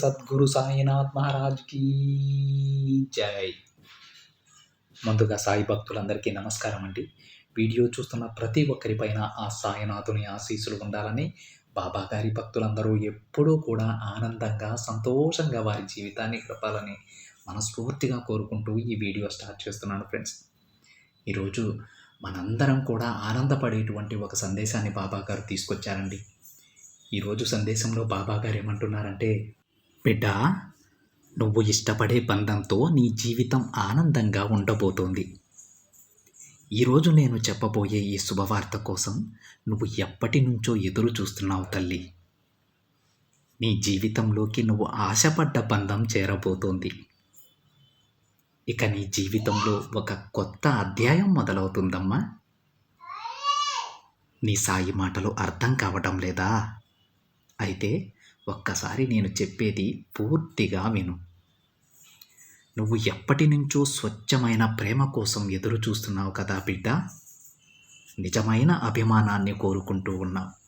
Sadhguru Sainath Maharaj key జై. ముందుగా సాయి భక్తులందరికీ నమస్కారం అండి. వీడియో చూస్తున్న ప్రతి ఒక్కరిపైన ఆ సాయినాథుని ఆశీస్సులు ఉండాలని బాబా గారి భక్తులందరూ ఎప్పుడూ కూడా ఆనందంగా సంతోషంగా వారి జీవితాన్ని గడపాలని మనస్ఫూర్తిగా కోరుకుంటూ ఈ వీడియో స్టార్ట్ చేస్తున్నాను ఫ్రెండ్స్. ఈరోజు మనందరం కూడా ఆనందపడేటువంటి ఒక సందేశాన్ని బాబా గారు తీసుకొచ్చారండి. ఈరోజు సందేశంలో బాబా గారు ఏమంటున్నారంటే బిడ్డా నువ్వు ఇష్టపడే బంధంతో నీ జీవితం ఆనందంగా ఉండబోతోంది. ఈరోజు నేను చెప్పబోయే ఈ శుభవార్త కోసం నువ్వు ఎప్పటి నుంచో ఎదురు చూస్తున్నావు తల్లి. నీ జీవితంలోకి నువ్వు ఆశపడ్డ బంధం చేరబోతోంది. ఇక నీ జీవితంలో ఒక కొత్త అధ్యాయం మొదలవుతుందమ్మా. నీ సాయి మాటలు అర్థం కావటం లేదా? అయితే ఒక్కసారి నేను చెప్పేది పూర్తిగా విను. నువ్వు ఎప్పటి నుంచో స్వచ్ఛమైన ప్రేమ కోసం ఎదురు చూస్తున్నావు కదా బిడ్డ? నిజమైన అభిమానాన్ని కోరుకుంటూ ఉన్నావు.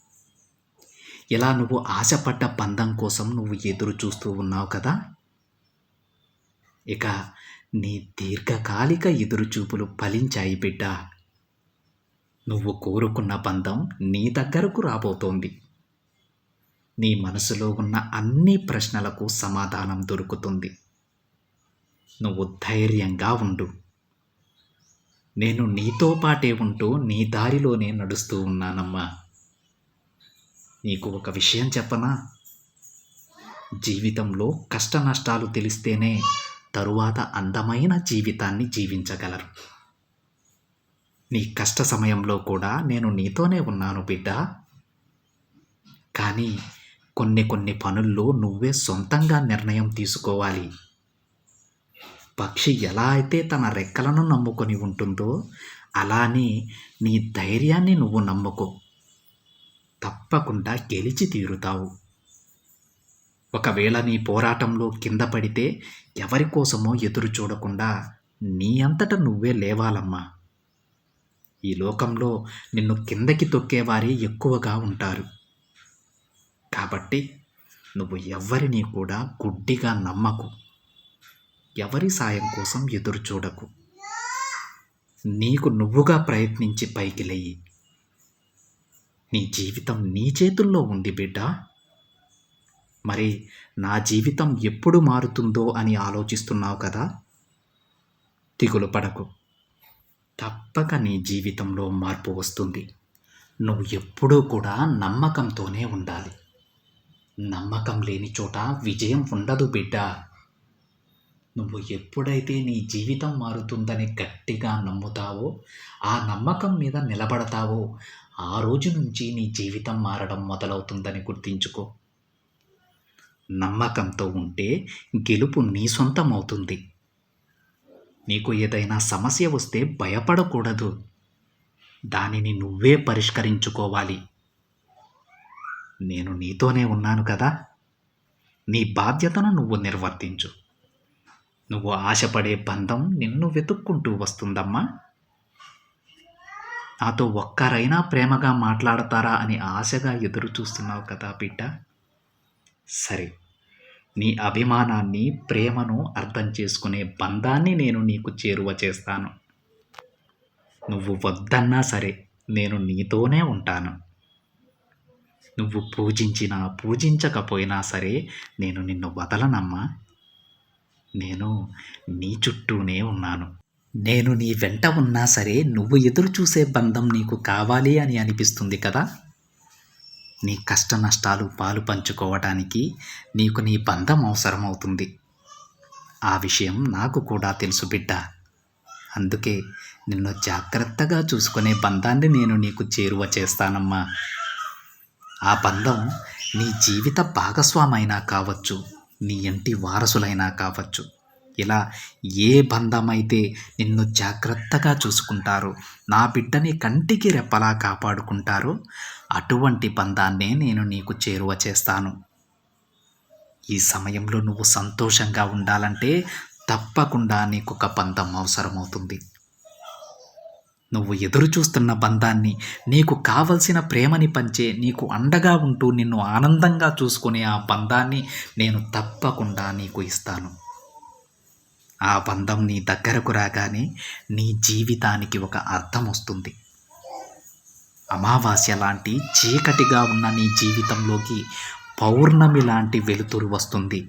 ఇలా నువ్వు ఆశపడ్డ బంధం కోసం నువ్వు ఎదురు చూస్తూ ఉన్నావు కదా? ఇక నీ దీర్ఘకాలిక ఎదురుచూపులు ఫలించాయి బిడ్డ. నువ్వు కోరుకున్న బంధం నీ దగ్గరకు రాబోతోంది. నీ మనసులో ఉన్న అన్ని ప్రశ్నలకు సమాధానం దొరుకుతుంది. నువ్వు ధైర్యంగా ఉండు. నేను నీతో పాటే ఉంటూ నీ దారిలోనే నడుస్తూ ఉన్నానమ్మా. నీకు ఒక విషయం చెప్పనా? జీవితంలో కష్ట నష్టాలు తెలిస్తేనే తరువాత అందమైన జీవితాన్ని జీవించగలరు. నీ కష్ట సమయంలో కూడా నేను నీతోనే ఉన్నాను బిడ్డ. కానీ కొన్ని కొన్ని పనుల్లో నువ్వే సొంతంగా నిర్ణయం తీసుకోవాలి. పక్షి ఎలా అయితే తన రెక్కలను నమ్ముకొని ఉంటుందో అలానే నీ ధైర్యాన్ని నువ్వు నమ్ముకో. తప్పకుండా గెలిచి తీరుతావు. ఒకవేళ నీ పోరాటంలో కింద పడితే ఎవరి కోసమో ఎదురు చూడకుండా నీ అంతట నువ్వే లేవాలమ్మా. ఈ లోకంలో నిన్ను కిందకి తొక్కేవారే ఎక్కువగా ఉంటారు. కాబట్టి నువ్వు ఎవరిని కూడా గుడ్డిగా నమ్మకు. ఎవరి సాయం కోసం ఎదురు చూడకు. నీకు నువ్వుగా ప్రయత్నించి పైకి లేయి. నీ జీవితం నీ చేతుల్లో ఉంది బిడ్డ. మరి నా జీవితం ఎప్పుడు మారుతుందో అని ఆలోచిస్తున్నావు కదా? దిగులు పడకు. తప్పక నీ జీవితంలో మార్పు వస్తుంది. నువ్వు ఎప్పుడూ కూడా నమ్మకంతోనే ఉండాలి. నమ్మకం లేని చోట విజయం ఉండదు బిడ్డ. నువ్వు ఎప్పుడైతే నీ జీవితం మారుతుందని గట్టిగా నమ్ముతావో ఆ నమ్మకం మీద నిలబడతావో ఆ రోజు నుంచి నీ జీవితం మారడం మొదలవుతుందని గుర్తించుకో. నమ్మకంతో ఉంటే గెలుపు నీ సొంతం అవుతుంది నీకు ఏదైనా సమస్య వస్తే భయపడకూడదు. దానిని నువ్వే పరిష్కరించుకోవాలి. నేను నీతోనే ఉన్నాను కదా. నీ బాధ్యతను నువ్వు నిర్వర్తించు. నువ్వు ఆశపడే బంధం నిన్ను వెతుక్కుంటూ వస్తుందమ్మా. నాతో ఒక్కరైనా ప్రేమగా మాట్లాడతారా అని ఆశగా ఎదురు చూస్తున్నావు కదా బిడ్డ. సరే నీ అభిమానాన్ని ప్రేమను అర్థం చేసుకునే బంధాన్ని నేను నీకు చేరువ చేస్తాను. నువ్వు వద్దన్నా సరే నేను నీతోనే ఉంటాను. నువ్వు పూజించినా పూజించకపోయినా సరే నేను నిన్ను వదలనమ్మా. నేను నీ చుట్టూనే ఉన్నాను. నేను నీ వెంట ఉన్నా సరే నువ్వు ఎదురు చూసే బంధం నీకు కావాలి అని అనిపిస్తుంది కదా? నీ కష్ట నష్టాలు పాలు పంచుకోవటానికి నీకు నీ బంధం అవసరమవుతుంది. ఆ విషయం నాకు కూడా తెలుసు బిడ్డ. అందుకే నిన్ను జాగ్రత్తగా చూసుకునే బంధాన్ని నేను నీకు చేరువ చేస్తానమ్మా. ఆ బంధం నీ జీవిత భాగస్వామైనా కావచ్చు నీ ఇంటి వారసులైనా కావచ్చు. ఇలా ఏ బంధమైతే నిన్ను జాగ్రత్తగా చూసుకుంటారో నా బిడ్డని కంటికి రెప్పలా కాపాడుకుంటారో అటువంటి బంధాన్నే నేను నీకు చేరువ చేస్తాను. ఈ సమయంలో నువ్వు సంతోషంగా ఉండాలంటే తప్పకుండా నీకు ఒక బంధం అవసరమవుతుంది. నువ్వు ఎదురు చూస్తున్న బంధాన్ని నీకు కావలసిన ప్రేమని పంచే నీకు అండగా ఉంటూ నిన్ను ఆనందంగా చూసుకునే ఆ బంధాన్ని నేను తప్పకుండా నీకు ఇస్తాను. ఆ బంధం నీ దగ్గరకు రాగానే నీ జీవితానికి ఒక అర్థం వస్తుంది. అమావాస్య లాంటి చీకటిగా ఉన్న నీ జీవితంలోకి పౌర్ణమి లాంటి వెలుతురు వస్తుంది.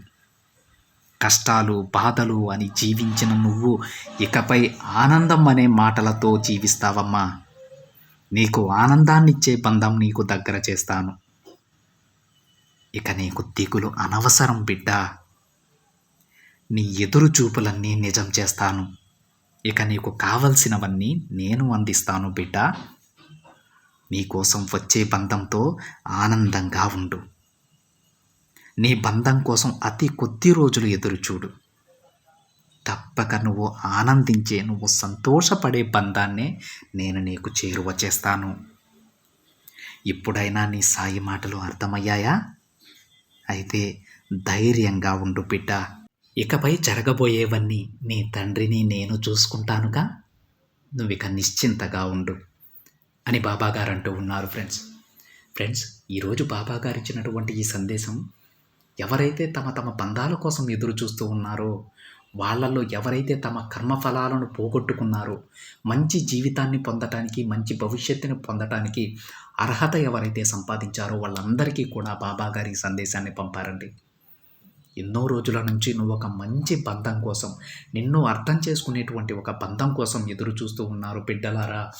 కష్టాలు బాధలు అని జీవించిన నువ్వు ఇకపై ఆనందం అనే మాటలతో జీవిస్తావమ్మా. నీకు ఆనందాన్నిచ్చే బంధం నీకు దగ్గర చేస్తాను. ఇక నీకు దిగులు అనవసరం బిడ్డ. నీ ఎదురు చూపులన్నీ నిజం చేస్తాను. ఇక నీకు కావలసినవన్నీ నేను అందిస్తాను బిడ్డ. నీకోసం వచ్చే బంధంతో ఆనందంగా ఉండు. నీ బంధం కోసం అతి కొద్ది రోజులు ఎదురు చూడు. తప్పక నువ్వు ఆనందించే నువ్వు సంతోషపడే బంధాన్నే నేను నీకు చేరువ చేస్తాను. ఇప్పుడైనా నీ సాయి మాటలు అర్థమయ్యాయా? అయితే ధైర్యంగా ఉండు బిడ్డ. ఇకపై జరగబోయేవన్నీ నీ తండ్రిని నేను చూసుకుంటానుగా? నువ్వు ఇక నిశ్చింతగా ఉండు అని బాబాగారు అంటూ ఉన్నారు ఫ్రెండ్స్. ఫ్రెండ్స్ ఈరోజు బాబాగారు ఇచ్చినటువంటి ఈ సందేశం ఎవరైతే తమ తమ బంధాల కోసం ఎదురు చూస్తూ ఉన్నారో వాళ్ళల్లో ఎవరైతే తమ కర్మఫలాలను పోగొట్టుకున్నారో మంచి జీవితాన్ని పొందటానికి మంచి భవిష్యత్తుని పొందటానికి అర్హత ఎవరైతే సంపాదించారో వాళ్ళందరికీ కూడా బాబా గారి సందేశాన్ని పంపారండి. ఎన్నో రోజుల నుంచి నువ్వు ఒక మంచి బంధం కోసం నిన్ను అర్థం చేసుకునేటువంటి ఒక బంధం కోసం ఎదురు చూస్తూ ఉన్నారు బిడ్డలారా.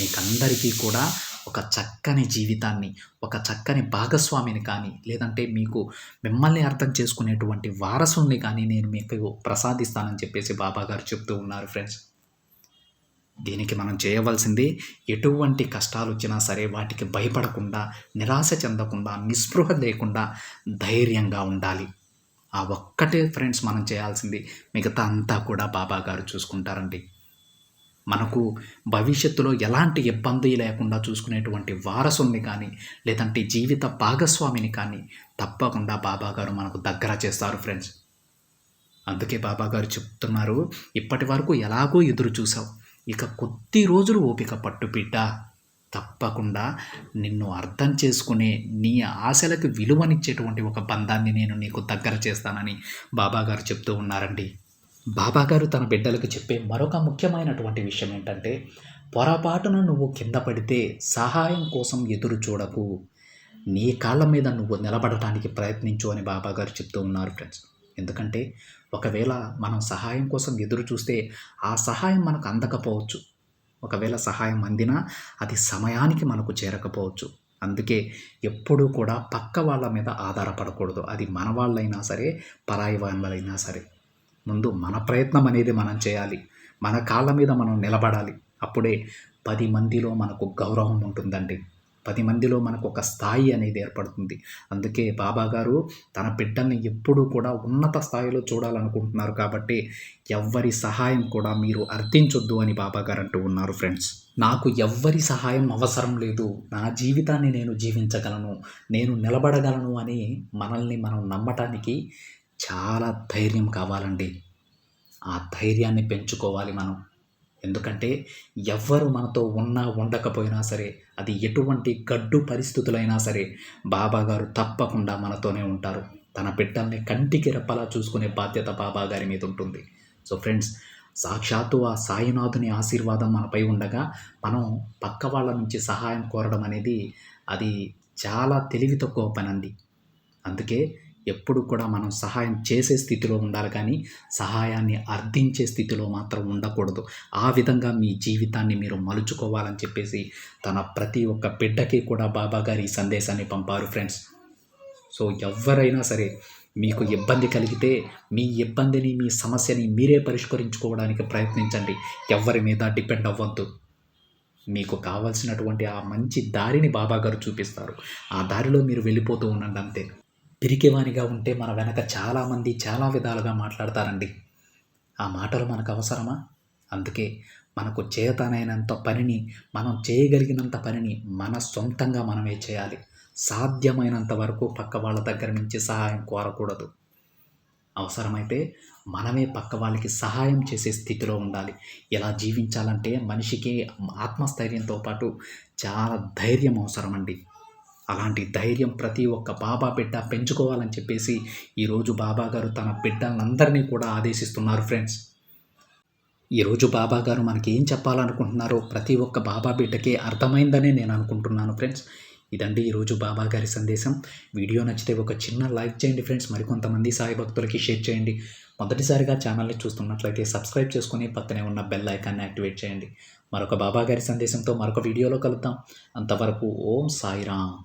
మీకందరికీ కూడా ఒక చక్కని జీవితాన్ని ఒక చక్కని భాగస్వామిని కానీ లేదంటే మీకు మిమ్మల్ని అర్థం చేసుకునేటువంటి వారసుల్ని కానీ నేను మీకు ప్రసాదిస్తానని చెప్పేసి బాబా గారు చెప్తూ ఉన్నారు ఫ్రెండ్స్ దీనికి మనం చేయవలసింది ఎటువంటి కష్టాలు వచ్చినా సరే వాటికి భయపడకుండా నిరాశ చెందకుండా నిస్పృహ లేకుండా ధైర్యంగా ఉండాలి. ఆ ఒక్కటే ఫ్రెండ్స్ మనం చేయాల్సింది. మిగతా అంతా కూడా బాబా గారు చూసుకుంటారండి. మనకు భవిష్యత్తులో ఎలాంటి ఇబ్బంది లేకుండా చూసుకునేటువంటి వారసుల్ని కానీ లేదంటే జీవిత భాగస్వామిని కానీ తప్పకుండా బాబాగారు మనకు దగ్గర చేస్తారు ఫ్రెండ్స్. అందుకే బాబాగారు చెప్తున్నారు ఇప్పటి వరకు ఎలాగో ఎదురు చూసావు ఇక కొద్ది రోజులు ఓపిక పట్టుబిడ్డ తప్పకుండా నిన్ను అర్థం చేసుకునే నీ ఆశలకు విలువనిచ్చేటువంటి ఒక బంధాన్ని నేను నీకు దగ్గర చేస్తానని బాబాగారు చెప్తూ ఉన్నారండి. బాబాగారు తన బిడ్డలకు చెప్పే మరొక ముఖ్యమైనటువంటి విషయం ఏంటంటే పొరపాటున నువ్వు కింద పడితే సహాయం కోసం ఎదురు చూడకు. నీ కాళ్ళ మీద నువ్వు నిలబడటానికి ప్రయత్నించు అని బాబాగారు చెప్తూ ఉన్నారు ఫ్రెండ్స్. ఎందుకంటే ఒకవేళ మనం సహాయం కోసం ఎదురు చూస్తే ఆ సహాయం మనకు అందకపోవచ్చు. ఒకవేళ సహాయం అందినా అది సమయానికి మనకు చేరకపోవచ్చు. అందుకే ఎప్పుడూ కూడా పక్క వాళ్ళ మీద ఆధారపడకూడదు. అది మన వాళ్ళైనా సరే పరాయి వాళ్ళైనా సరే. ముందు మన ప్రయత్నం అనేది మనం చేయాలి. మన కాళ్ళ మీద మనం నిలబడాలి. అప్పుడే పది మందిలో మనకు గౌరవం ఉంటుందండి. పది మందిలో మనకు ఒక స్థాయి అనేది ఏర్పడుతుంది. అందుకే బాబా గారు తన బిడ్డల్ని ఎప్పుడూ కూడా ఉన్నత స్థాయిలో చూడాలనుకుంటున్నారు కాబట్టి ఎవ్వరి సహాయం కూడా మీరు అర్థించొద్దు అని బాబా గారు అంటూ ఉన్నారు ఫ్రెండ్స్. నాకు ఎవ్వరి సహాయం అవసరం లేదు. నా జీవితాన్ని నేను జీవించగలను. నేను నిలబడగలను అని మనల్ని మనం నమ్మటానికి చాలా ధైర్యం కావాలండి. ఆ ధైర్యాన్ని పెంచుకోవాలి మనం. ఎందుకంటే ఎవ్వరు మనతో ఉన్నా ఉండకపోయినా సరే అది ఎటువంటి గడ్డు పరిస్థితులైనా సరే బాబాగారు తప్పకుండా మనతోనే ఉంటారు. తన బిడ్డల్ని కంటికి రెప్పలా చూసుకునే బాధ్యత బాబా గారి మీద ఉంటుంది. సో ఫ్రెండ్స్ సాక్షాత్తు ఆ సాయినాథుని ఆశీర్వాదం మనపై ఉండగా మనం పక్క వాళ్ళ నుంచి సహాయం కోరడం అనేది అది చాలా తెలివి తక్కువ పని అందుకే ఎప్పుడు కూడా మనం సహాయం చేసే స్థితిలో ఉండాలి కానీ సహాయాన్ని అర్థించే స్థితిలో మాత్రం ఉండకూడదు. ఆ విధంగా మీ జీవితాన్ని మీరు మలుచుకోవాలని చెప్పేసి తన ప్రతి ఒక్క బిడ్డకి కూడా బాబా గారి ఈ సందేశాన్ని పంపారు ఫ్రెండ్స్. సో ఎవరైనా సరే మీకు ఇబ్బంది కలిగితే మీ ఇబ్బందిని మీ సమస్యని మీరే పరిష్కరించుకోవడానికి ప్రయత్నించండి. ఎవరి మీద డిపెండ్ అవ్వద్దు. మీకు కావాల్సినటువంటి ఆ మంచి దారిని బాబా గారు చూపిస్తారు. ఆ దారిలో మీరు వెళ్ళిపోతూ ఉండండి అంతే. పిరికివానిగా ఉంటే మన వెనక చాలామంది చాలా విధాలుగా మాట్లాడతారండి. ఆ మాటలు మనకు అవసరమా? అందుకే మనకు చేతనైనంత పనిని మనం చేయగలిగినంత పనిని మన సొంతంగా మనమే చేయాలి. సాధ్యమైనంత వరకు పక్క వాళ్ళ దగ్గర నుంచి సహాయం కోరకూడదు. అవసరమైతే మనమే పక్క వాళ్ళకి సహాయం చేసే స్థితిలో ఉండాలి. ఎలా జీవించాలంటే మనిషికి ఆత్మస్థైర్యంతో పాటు చాలా ధైర్యం అవసరం అండి అలాంటి ధైర్యం ప్రతి ఒక్క బాబా బిడ్డ పెంచుకోవాలని చెప్పేసి ఈరోజు బాబా గారు తన బిడ్డలందరినీ కూడా ఆదేశిస్తున్నారు ఫ్రెండ్స్. ఈరోజు బాబా గారు మనకి ఏం చెప్పాలనుకుంటున్నారో ప్రతి ఒక్క బాబా బిడ్డకే అర్థమైందనే నేను అనుకుంటున్నాను ఫ్రెండ్స్. ఇదండి ఈరోజు బాబా గారి సందేశం. వీడియో నచ్చితే ఒక చిన్న లైక్ చేయండి ఫ్రెండ్స్. మరికొంతమంది సాయి భక్తులకి షేర్ చేయండి. మొదటిసారిగా ఛానల్ని చూస్తున్నట్లయితే సబ్స్క్రైబ్ చేసుకుని పక్కనే ఉన్న బెల్ ఐకాన్ని యాక్టివేట్ చేయండి. మరొక బాబా గారి సందేశంతో మరొక వీడియోలో కలుద్దాం. అంతవరకు ఓం సాయిరామ్.